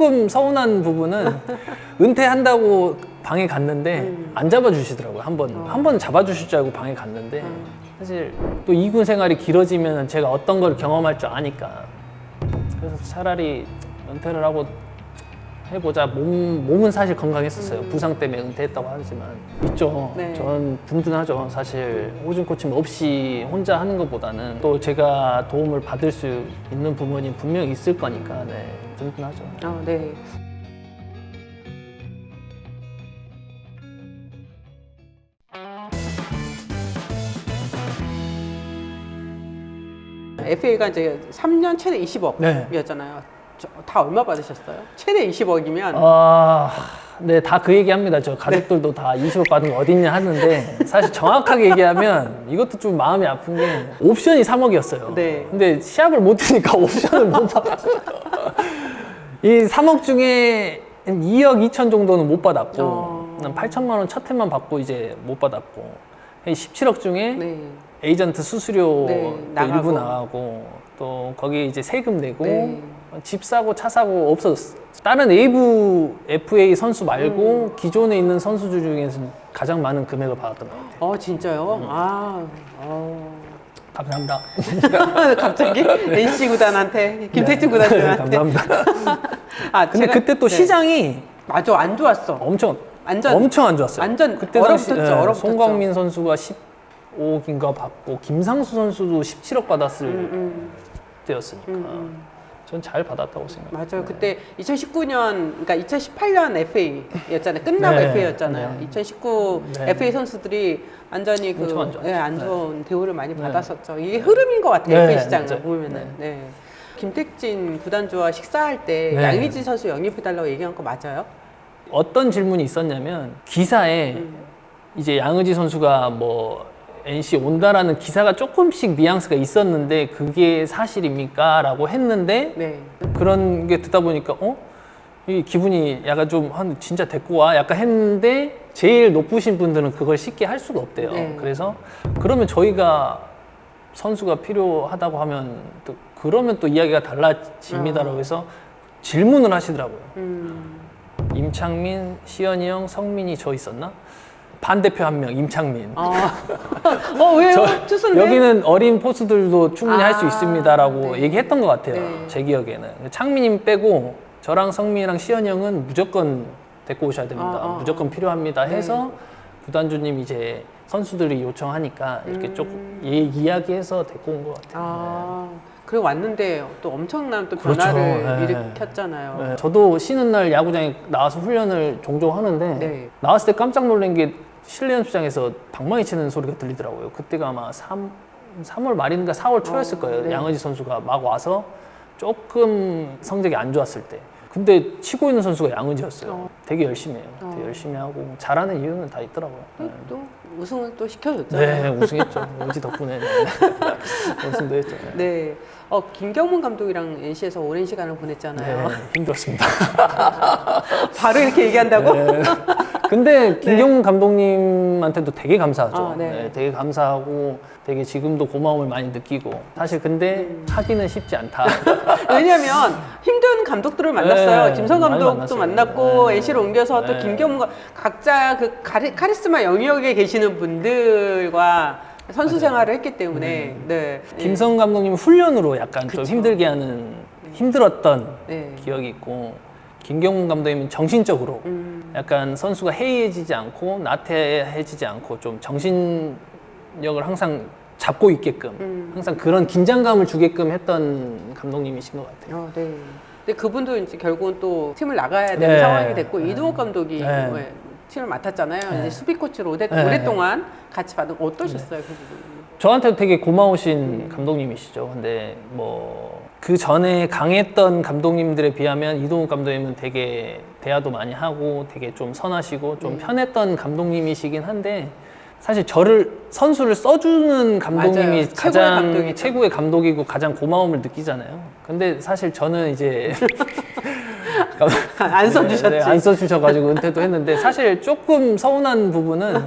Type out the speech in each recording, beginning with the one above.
조금 서운한 부분은 은퇴한다고 방에 갔는데 음. 안 잡아주시더라고요. 한 번, 어. 한번 잡아주실 줄 알고 방에 갔는데 음. 사실 또 이군 생활이 길어지면 제가 어떤 걸 경험할 줄 아니까 그래서 차라리 은퇴를 하고 해보자. 몸, 몸은 사실 건강했었어요. 부상 때문에 은퇴했다고 하지만 있죠. 음. 네. 전 든든하죠. 사실 호준 코치님 없이 혼자 하는 것보다는 또 제가 도움을 받을 수 있는 부분이 분명히 있을 거니까 네, 든든하죠. 아, 네. FA가 이제 3년 최대 20억이었잖아요. 다 얼마 받으셨어요? 최대 20억이면 아, 네, 다 그 얘기 합니다. 저 가족들도 다 20억 받은 거 어딨냐 하는데, 사실 정확하게 얘기하면 이것도 좀 마음이 아픈 게, 옵션이 3억이었어요. 네. 근데 시합을 못 뛰니까 옵션을 못 받았어요. 이 3억 중에 한 2억 2천 정도는 못 받았고, 어. 한 8천만 원 첫 해만 받고 이제 못 받았고, 한 17억 중에 네. 에이전트 수수료 네, 나가고. 일부 나가고 또 거기 이제 세금 내고 네. 집 사고 차 사고 없어졌어. 다른 외부 FA 선수 말고 음. 기존에 있는 선수들 중에서 가장 많은 금액을 받았던 것 같아요. 어 진짜요? 음. 아, 어. 감사합니다. 갑자기 NC 구단한테 김태진 구단한테 네. 감사합니다. 아, 근데 제가- 그때 또 네. 시장이 맞아 안 좋았어. 엄청 완전 엄청 안 좋았어요. 완전 그때 얼어붙었죠, 예, 얼어붙었죠. 송광민 선수가 15억인가 받고 김상수 선수도 17억 받았을 음, 음, 때였으니까 음, 음. 전 잘 받았다고 생각해요. 맞아요. 그때 2019년, 그러니까 2018년 FA였잖아요. 끝나고 네, FA였잖아요. 네. 2019 네. FA 선수들이 완전히 그 엄청 안 좋았죠. 예, 안 좋은 대우를 많이 네. 받았었죠. 이게 흐름인 것 같아요. 네, FA 시장을 맞아요. 보면은. 네. 김택진 구단주와 식사할 때 네. 양의지 선수 영입해달라고 얘기한 거 맞아요? 어떤 질문이 있었냐면 기사에 음. 이제 양의지 선수가 뭐 NC 온다라는 기사가 조금씩 뉘앙스가 있었는데 그게 사실입니까? 라고 했는데 네. 그런 게 듣다 보니까 어? 이 기분이 약간 좀 한 진짜 데리고 와 약간 했는데 제일 높으신 분들은 그걸 쉽게 할 수가 없대요. 네. 그래서 그러면 저희가 선수가 필요하다고 하면 또 그러면 또 이야기가 달라집니다라고 해서 질문을 하시더라고요. 음. 임창민, 시현이 형, 성민이 저 있었나? 반대표 한 명, 임창민. 아. 어, 왜요? 저- 투수인데? 여기는 어린 포수들도 충분히 할 수 아, 있습니다라고 네. 얘기했던 것 같아요. 네. 제 기억에는. 창민님 빼고 저랑 성민이랑 시현이 형은 무조건 데리고 오셔야 됩니다. 아, 아, 무조건 필요합니다 네. 해서 구단주님 이제 선수들이 요청하니까 이렇게 음. 조금 예, 이야기해서 데리고 온 것 같아요. 아. 그리고 왔는데 또 엄청난 또 그렇죠. 변화를 네. 일으켰잖아요. 네, 저도 쉬는 날 야구장에 나와서 훈련을 종종 하는데 네. 나왔을 때 깜짝 놀란 게 실내 연습장에서 방망이 치는 소리가 들리더라고요. 그때가 아마 3, 3월 말인가 4월 초였을 어, 거예요. 네. 양의지 선수가 막 와서 조금 성적이 안 좋았을 때. 근데 치고 있는 선수가 양의지였어요. 어. 되게 열심히 해요. 어. 되게 열심히 하고 잘하는 이유는 다 있더라고요. 네. 또 우승을 또 시켜줬잖아요. 네, 우승했죠. 의지 덕분에 네. 우승도 했죠. 네. 네. 어, 김경문 감독이랑 NC에서 오랜 시간을 보냈잖아요. 네, 힘들었습니다. 바로 이렇게 얘기한다고? 네. 근데 김경문 감독님한테도 되게 감사하죠. 아, 네. 네, 되게 감사하고 되게 지금도 고마움을 많이 느끼고 사실 근데 음. 하기는 쉽지 않다. 왜냐하면 힘든 감독들을 만났어요. 네, 김성 많이 감독도 만났어요. 만났고 네. NC로 옮겨서 또 네. 김경문 감- 각자 그 카리, 카리스마 영역에 계시는 분들과 선수 생활을 했기 때문에 네. 김성 감독님 훈련으로 약간 좀. 힘들게 하는 힘들었던 네. 기억이 있고 김경문 감독님은 정신적으로 음. 약간 선수가 해이해지지 않고 나태해지지 않고 좀 정신력을 항상 잡고 있게끔 음. 항상 그런 긴장감을 주게끔 했던 감독님이신 것 같아요. 어, 네. 근데 그분도 이제 결국은 또 팀을 나가야 되는 네. 상황이 됐고 네. 이동욱 감독이 네. 왜 팀을 맡았잖아요. 네. 이제 수비 코치로 오래, 네. 오랫동안 같이 받은 거 어떠셨어요, 그 부분? 저한테도 되게 고마우신 음. 감독님이시죠. 근데 뭐 그 전에 강했던 감독님들에 비하면 이동욱 감독님은 되게 대화도 많이 하고 되게 좀 선하시고 좀 음. 편했던 감독님이시긴 한데 사실 저를 선수를 써주는 감독님이 맞아요. 최고의 가장 감독이죠. 최고의 감독이고 가장 고마움을 느끼잖아요. 근데 사실 저는 이제 안 써주셨지. 네, 안 써주셔가지고 은퇴도 했는데 사실 조금 서운한 부분은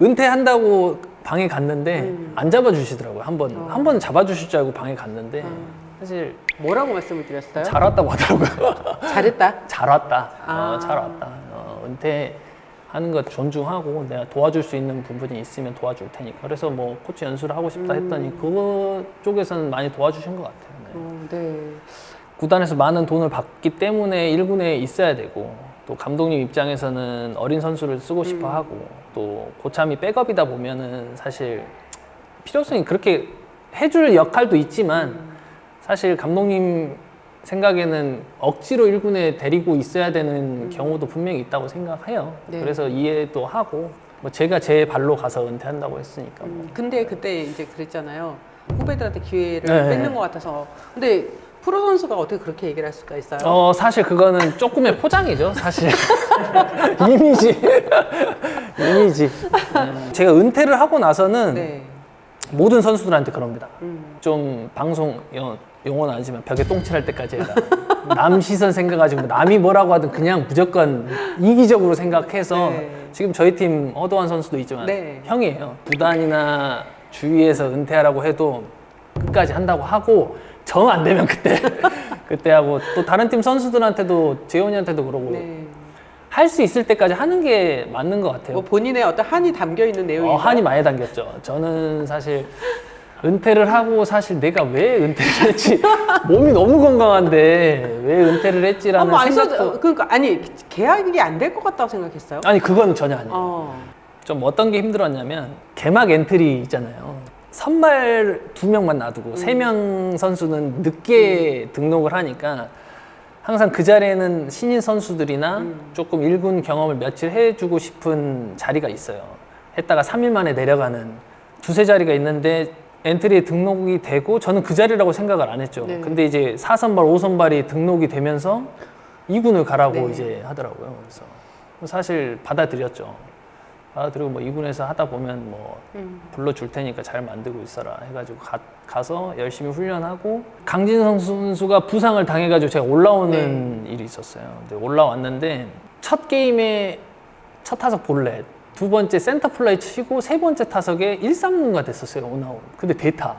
은퇴한다고 방에 갔는데 음. 안 잡아주시더라고요. 한 번, 어. 한번 잡아주실 줄 알고 방에 갔는데 음. 사실 뭐라고 말씀을 드렸어요? 잘 왔다고 하더라고요. 잘했다. 잘 왔다. 아. 어, 잘 왔다. 어, 은퇴하는 것 존중하고 내가 도와줄 수 있는 부분이 있으면 도와줄 테니까. 그래서 뭐 코치 연수를 하고 싶다 했더니 그거 쪽에서는 많이 도와주신 것 같아요. 네. 어, 네. 구단에서 많은 돈을 받기 때문에 1군에 있어야 되고 또 감독님 입장에서는 어린 선수를 쓰고 싶어 음. 하고 또 고참이 백업이다 보면은 사실 필요성이 그렇게 해줄 역할도 있지만 음. 사실 감독님 생각에는 억지로 1군에 데리고 있어야 되는 경우도 분명히 있다고 생각해요. 네. 그래서 이해도 하고 뭐 제가 제 발로 가서 은퇴한다고 했으니까 뭐. 음, 근데 그때 이제 그랬잖아요. 후배들한테 기회를 네. 뺏는 것 같아서. 근데 프로 선수가 어떻게 그렇게 얘기를 할 수가 있어요? 어 사실 그거는 조금의 포장이죠 사실 이미지 이미지 네. 제가 은퇴를 하고 나서는 네. 모든 선수들한테 그럽니다 음. 좀 방송 용- 용어는 아니지만 벽에 똥칠할 때까지 해라 남 시선 생각가지고 남이 뭐라고 하든 그냥 무조건 이기적으로 생각해서 네. 지금 저희 팀 허도한 선수도 있지만 네. 형이에요 구단이나 주위에서 은퇴하라고 해도 끝까지 한다고 하고 정 안 되면 그때 그때 하고 또 다른 팀 선수들한테도 재원이한테도 그러고 네. 할 수 있을 때까지 하는 게 맞는 것 같아요. 뭐 본인의 어떤 한이 담겨 있는 내용이 어, 한이 많이 담겼죠. 저는 사실 은퇴를 하고 사실 내가 왜 은퇴를 했지 몸이 너무 건강한데 왜 은퇴를 했지라는 뭐안 생각도 써도 그러니까 아니 계약이 안 될 것 같다고 생각했어요. 아니 그건 전혀 아니에요. 어. 좀 어떤 게 힘들었냐면 개막 엔트리 있잖아요. 선발 두 명만 놔두고 세 명 선수는 늦게 등록을 하니까 항상 그 자리에는 신인 선수들이나 조금 1군 경험을 며칠 해주고 싶은 자리가 있어요. 했다가 3일 만에 내려가는 두세 자리가 있는데 엔트리에 등록이 되고 저는 그 자리라고 생각을 안 했죠. 네. 근데 이제 4선발, 5선발이 등록이 되면서 2군을 가라고 네. 이제 하더라고요. 그래서 사실 받아들였죠. 받아들이고 뭐 2군에서 하다 보면 뭐 음. 불러줄 테니까 잘 만들고 있어라 해가지고 가, 서 열심히 훈련하고 강진성 선수가 부상을 당해가지고 제가 올라오는 일이 있었어요. 근데 올라왔는데 첫 게임에 첫 타석 볼넷, 두 번째 센터 플라이 치고 세 번째 타석에 1, 3루가 됐었어요. 오나운. 근데 대타.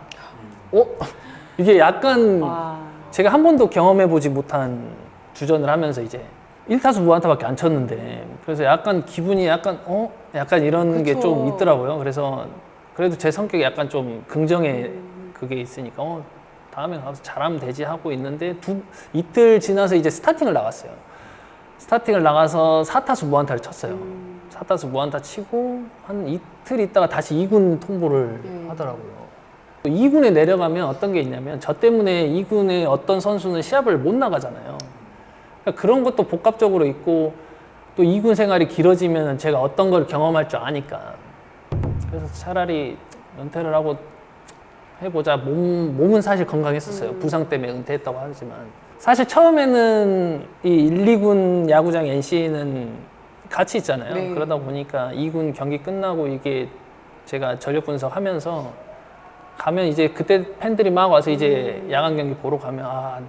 어? 이게 약간 와. 제가 한 번도 경험해보지 못한 주전을 하면서 이제 1타수 무안타밖에 안 쳤는데 그래서 약간 기분이 약간 어? 약간 이런 게 그쵸. 좀 있더라고요. 그래서 그래도 제 성격이 약간 좀 긍정의 그게 있으니까 어, 다음에 가서 잘하면 되지 하고 있는데 두 이틀 지나서 이제 스타팅을 나갔어요. 스타팅을 나가서 4타수 무안타를 쳤어요. 4타수 무안타 치고 한 이틀 있다가 다시 2군 통보를 네. 하더라고요. 2군에 내려가면 어떤 게 있냐면 저 때문에 2군에 어떤 선수는 시합을 못 나가잖아요. 그러니까 그런 것도 복합적으로 있고 또 2군 생활이 길어지면 제가 어떤 걸 경험할 줄 아니까 그래서 차라리 은퇴를 하고 해보자 몸, 몸은 사실 건강했었어요. 부상 때문에 은퇴했다고 하지만 사실 처음에는 이 1, 2군 야구장 NC는 같이 있잖아요. 네. 그러다 보니까 2군 경기 끝나고 이게 제가 전력 분석하면서 가면 이제 그때 팬들이 막 와서 이제 야간 경기 보러 가면 아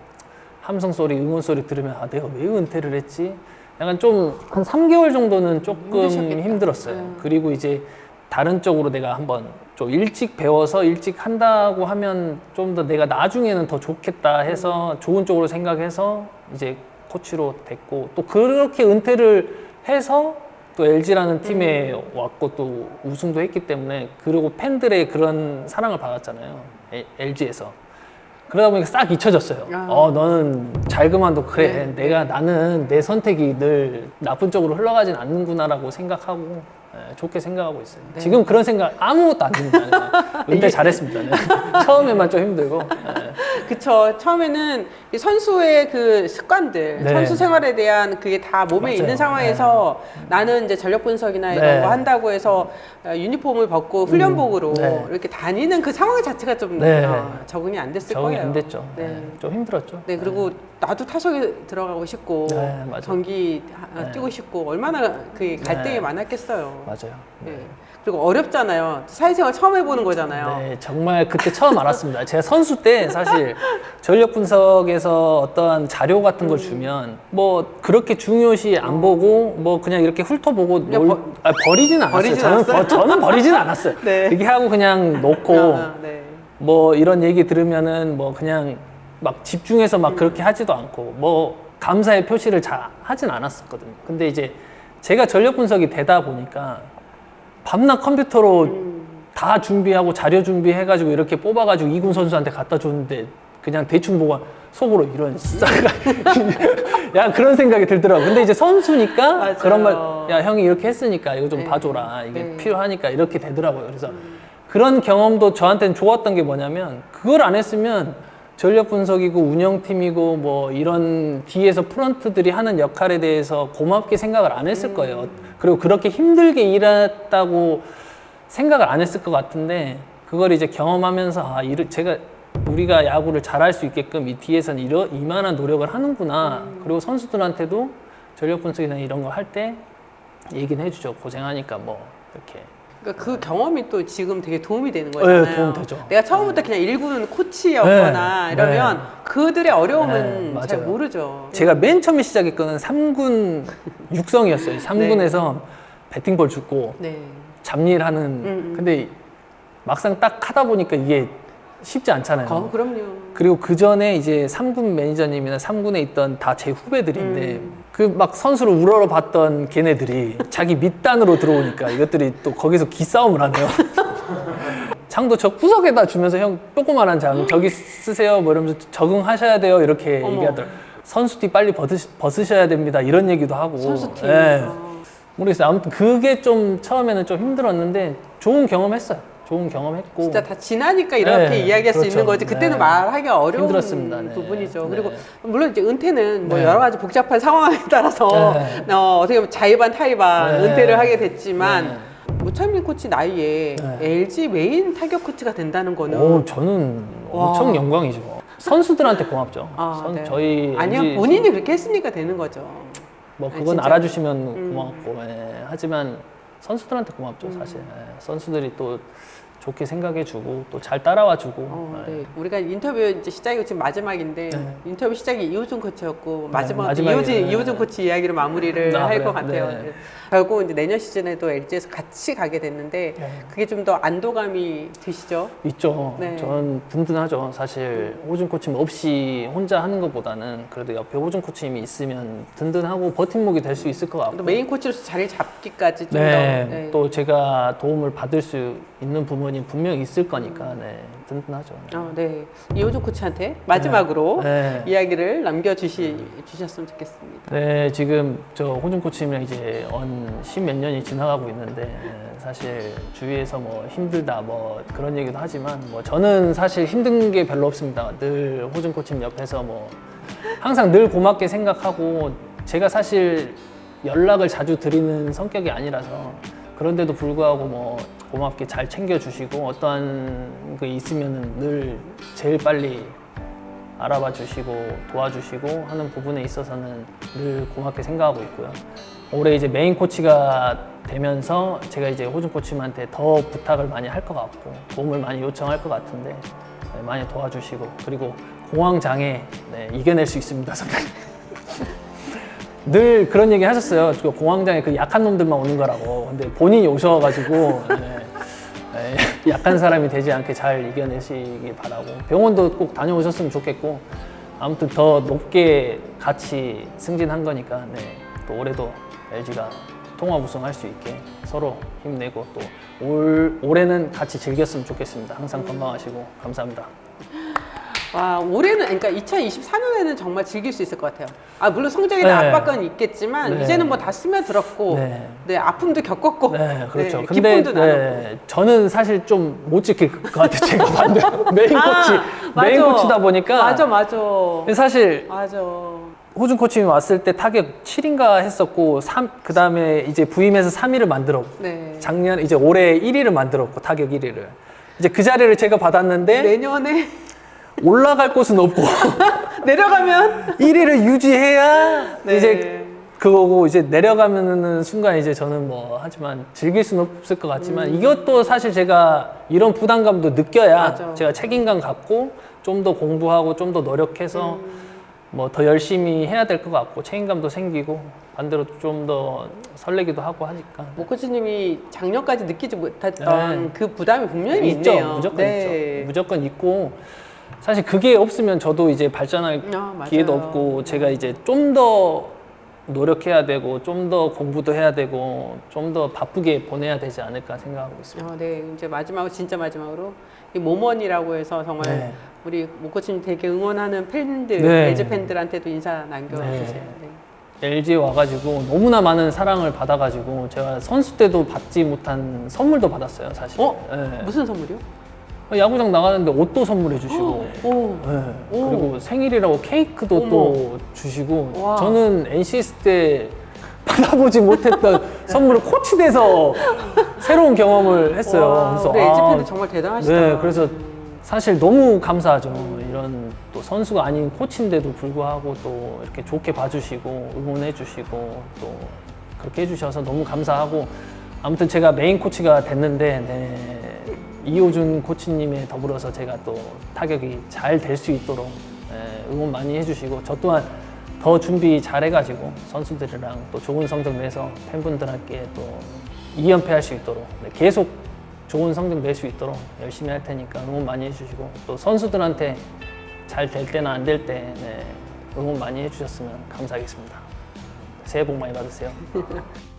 함성 소리, 응원 소리 들으면 아 내가 왜 은퇴를 했지? 약간 좀 한 3개월 정도는 조금 힘드셨겠다. 힘들었어요. 음. 그리고 이제 다른 쪽으로 내가 한번 좀 일찍 배워서 일찍 한다고 하면 좀 더 내가 나중에는 더 좋겠다 해서 좋은 쪽으로 생각해서 이제 코치로 됐고 또 그렇게 은퇴를 해서 또 LG라는 팀에 왔고 또 우승도 했기 때문에 그리고 팬들의 그런 사랑을 받았잖아요. LG에서. 그러다 보니까 싹 잊혀졌어요. 아. 어, 너는 잘 그만둬. 그래. 네, 내가 나는 내 선택이 늘 나쁜 쪽으로 흘러가진 않는구나라고 생각하고 예, 좋게 생각하고 있어요. 네. 지금 그런 생각 아무것도 안 듭니다. 그냥 은퇴 잘했습니다. 네. 처음에만 좀 힘들고. 예. 그쵸. 처음에는 이 선수의 그 습관들, 네. 선수 생활에 대한 그게 다 몸에 맞아요. 있는 상황에서 나는 이제 전력 분석이나 이런 네. 거 한다고 해서 어, 유니폼을 벗고 훈련복으로 네. 이렇게 다니는 그 상황 자체가 좀 네. 어, 적응이 안 됐을 적응이 거예요. 안 됐죠. 네. 네. 좀 힘들었죠. 네, 그리고 나도 타석에 들어가고 싶고 네. 경기 하- 네. 뛰고 싶고 얼마나 그 갈등이 네. 많았겠어요. 맞아요. 네. 그리고 어렵잖아요. 사회생활 처음 해보는 거잖아요. 네, 정말 그때 처음 알았습니다. 제가 선수 때 사실 전력 분석에서 어떠한 자료 같은 음. 걸 주면 뭐 그렇게 중요시 안 보고 뭐 그냥 이렇게 훑어보고 그냥 놀, 버- 아, 버리진 않았어요. 버리진 저는, 않았어요? 버, 저는 버리진 않았어요. 네. 그렇게 하고 그냥 놓고 아, 네. 뭐 이런 얘기 들으면은 뭐 그냥 막 집중해서 막 그렇게 하지도 않고 뭐 감사의 표시를 잘 하진 않았었거든요. 근데 이제 제가 전력 분석이 되다 보니까 밤낮 컴퓨터로 다 준비하고 자료 준비해가지고 이렇게 뽑아가지고 이군 선수한테 갖다 줬는데 그냥 대충 보고 속으로 이런 싸가 야 그런 생각이 들더라고. 근데 이제 선수니까 맞아요. 그런 말, 야 형이 이렇게 했으니까 이거 좀 네. 봐줘라. 이게 네. 필요하니까 이렇게 되더라고요. 그래서 그런 경험도 저한테는 좋았던 게 뭐냐면 그걸 안 했으면 전력 분석이고 운영팀이고 뭐 이런 뒤에서 프런트들이 하는 역할에 대해서 고맙게 생각을 안 했을 음. 거예요. 그리고 그렇게 힘들게 일했다고 생각을 안 했을 것 같은데 그걸 이제 경험하면서 아 이를 제가 우리가 야구를 잘할 수 있게끔 이 뒤에서는 이러, 이만한 노력을 하는구나. 음. 그리고 선수들한테도 전력 분석이나 이런 거 할 때 얘기는 해주죠. 고생하니까 뭐 이렇게 그러니까 그 경험이 또 지금 되게 도움이 되는 거잖아요. 네, 도움 되죠. 내가 처음부터 그냥 일군 코치였거나 네, 이러면 네. 그들의 어려움은 네, 잘 맞아요. 모르죠. 제가 맨 처음에 시작했거는 3군 육성이었어요. 3군에서 배팅볼 줍고 네. 잡일하는 음. 근데 막상 딱 하다 보니까 이게 쉽지 않잖아요. 어, 그럼요. 그리고 그 전에 이제 3군 매니저님이나 3군에 있던 다 제 후배들인데 그 막 선수를 우러러 봤던 걔네들이 자기 밑단으로 들어오니까 이것들이 또 거기서 기싸움을 하네요. 장도 저 구석에다 주면서 형 조그만한 장 저기 쓰세요 뭐 이러면서 적응하셔야 돼요 이렇게 어머. 얘기하더라고요. 선수티 빨리 벗으시, 벗으셔야 됩니다 이런 얘기도 하고 선수팀. 예. 어. 모르겠어요. 아무튼 그게 좀 처음에는 좀 힘들었는데 좋은 경험했어요. 좋은 경험했고 진짜 다 지나니까 이렇게 네, 이야기할 수 그렇죠. 있는 거지. 그때는 네. 말하기가 어려운 힘들었습니다. 네. 부분이죠. 네. 그리고 물론 이제 은퇴는 뭐 네. 여러 가지 복잡한 상황에 따라서 네. 어, 어떻게 보면 자의반 타의반 네. 은퇴를 하게 됐지만 네. 무철민 코치 나이에 네. LG 메인 타격 코치가 된다는 거는 오, 저는 와. 엄청 영광이죠. 선수들한테 고맙죠. 아, 선- 네. 저희 아니요 본인이 그렇게 했으니까 되는 거죠. 뭐 아니, 그건 진짜. 알아주시면 음. 고맙고 예. 하지만 선수들한테 고맙죠 사실. 예. 선수들이 또 좋게 생각해주고 또 잘 따라와주고. 어, 예. 네. 우리가 인터뷰 이제 시작이 지금 마지막인데 네. 인터뷰 시작이 이호준 코치였고 마지막 마지막에, 이호준 네. 이호준 코치 이야기로 마무리를 아, 할 그래요? 것 같아요. 네. 네. 결국 이제 내년 시즌에도 LG에서 같이 가게 됐는데 네. 그게 좀 더 안도감이 드시죠? 있죠. 네. 전 든든하죠. 사실 호준 코치님 없이 혼자 하는 것보다는 그래도 옆에 호준 코치님이 있으면 든든하고 버팀목이 될 수 있을 것 같고. 또 메인 코치로서 자리 잡기까지 좀 네, 더. 네. 또 제가 도움을 받을 수 있는 부분이 분명히 있을 거니까 네, 든든하죠. 어, 네. 이호준 코치한테 마지막으로 네. 이야기를 남겨 주시 주셨으면 좋겠습니다. 네, 지금 저 호준 코치님이랑 이제 언십몇 년이 지나가고 있는데 예, 사실 주위에서 뭐 힘들다 뭐 그런 얘기도 하지만 뭐 저는 사실 힘든 게 별로 없습니다. 늘 호준 코치님 옆에서 뭐 항상 늘 고맙게 생각하고 제가 사실 연락을 자주 드리는 성격이 아니라서 그런데도 불구하고 뭐 고맙게 잘 챙겨주시고 어떠한 그 있으면은 늘 제일 빨리 알아봐 주시고 도와주시고 하는 부분에 있어서는 늘 고맙게 생각하고 있고요. 올해 이제 메인 코치가 되면서 제가 이제 호준 코치님한테 더 부탁을 많이 할 것 같고 도움을 많이 요청할 것 같은데 네, 많이 도와주시고 그리고 공황 장애 네, 이겨낼 수 있습니다, 선배님. 늘 그런 얘기 하셨어요. 그 공황장애 그 약한 놈들만 오는 거라고. 근데 본인이 오셔가지고 네, 네, 약한 사람이 되지 않게 잘 이겨내시기 바라고 병원도 꼭 다녀오셨으면 좋겠고 아무튼 더 높게 같이 승진한 거니까 네, 또 올해도 LG가 통합 우승할 수 있게 서로 힘내고 또 올, 올해는 같이 즐겼으면 좋겠습니다. 항상 건강하시고 감사합니다. 와 올해는 그러니까 2024년에는 정말 즐길 수 있을 것 같아요. 아 물론 성적에 네. 압박은 있겠지만 네. 이제는 뭐 다 스며들었고 네. 네. 아픔도 겪었고 네, 그렇죠. 네, 근데 기쁨도 나누고 네, 저는 사실 좀 못 지킬 것 같아요. 제가 반대로 메인 코치, 아, 메인 맞아. 코치다 보니까 맞아 맞아 근데 사실 맞아 호준 코치님이 왔을 때 타격 7인가 했었고 3 그다음에 이제 부임해서 3위를 만들었고 네 작년 이제 올해 1위를 만들었고 타격 1위를 이제 그 자리를 제가 받았는데 내년에 올라갈 곳은 없고 내려가면 1위를 유지해야 네. 이제 그거고 이제 내려가면은 순간 이제 저는 뭐 하지만 즐길 수는 없을 것 같지만 이것도 사실 제가 이런 부담감도 느껴야 맞아. 제가 책임감 갖고 좀 더 공부하고 좀 더 노력해서 뭐 더 열심히 해야 될 것 같고 책임감도 생기고 반대로 좀 더 설레기도 하고 하니까 모 코치님이 작년까지 느끼지 못했던 네. 그 부담이 분명히 있죠 있네요. 무조건 네. 있죠 무조건 있고 사실 그게 없으면 저도 이제 발전할 아, 맞아요. 기회도 없고 제가 이제 좀 더 노력해야 되고 좀 더 공부도 해야 되고 좀 더 바쁘게 보내야 되지 않을까 생각하고 있습니다. 어, 네, 이제 마지막으로 진짜 마지막으로 이 모먼이라고 해서 정말 네. 우리 목코치님 되게 응원하는 팬들, 네. 레즈 팬들한테도 인사 남겨주세요. 네. 네. LG에 와가지고 너무나 많은 사랑을 받아가지고 제가 선수 때도 받지 못한 선물도 받았어요 사실. 어? 네. 무슨 선물이요? 야구장 나가는데 옷도 선물해 주시고. 오, 네. 오. 그리고 생일이라고 케이크도. 또 주시고 와. 저는 NCS 때 받아보지 못했던 선물을 코치 돼서 새로운 경험을 했어요. 와, 그래서 우리 LG 아, 팬들 정말 대단하시다. 네, 그래서 사실 너무 감사하죠. 이런 또 선수가 아닌 코치인데도 불구하고 또 이렇게 좋게 봐주시고 응원해주시고 또 그렇게 해주셔서 너무 감사하고 아무튼 제가 메인 코치가 됐는데 네, 이호준 코치님에 더불어서 제가 또 타격이 잘 될 수 있도록 네, 응원 많이 해주시고 저 또한 더 준비 잘 해가지고 선수들이랑 또 좋은 성적 내서 팬분들께 또 2연패 할 수 있도록 네, 계속 좋은 성적 낼 수 있도록 열심히 할 테니까 응원 많이 해주시고 또 선수들한테 잘 될 때나 안 될때 네, 응원 많이 해주셨으면 감사하겠습니다. 새해 복 많이 받으세요.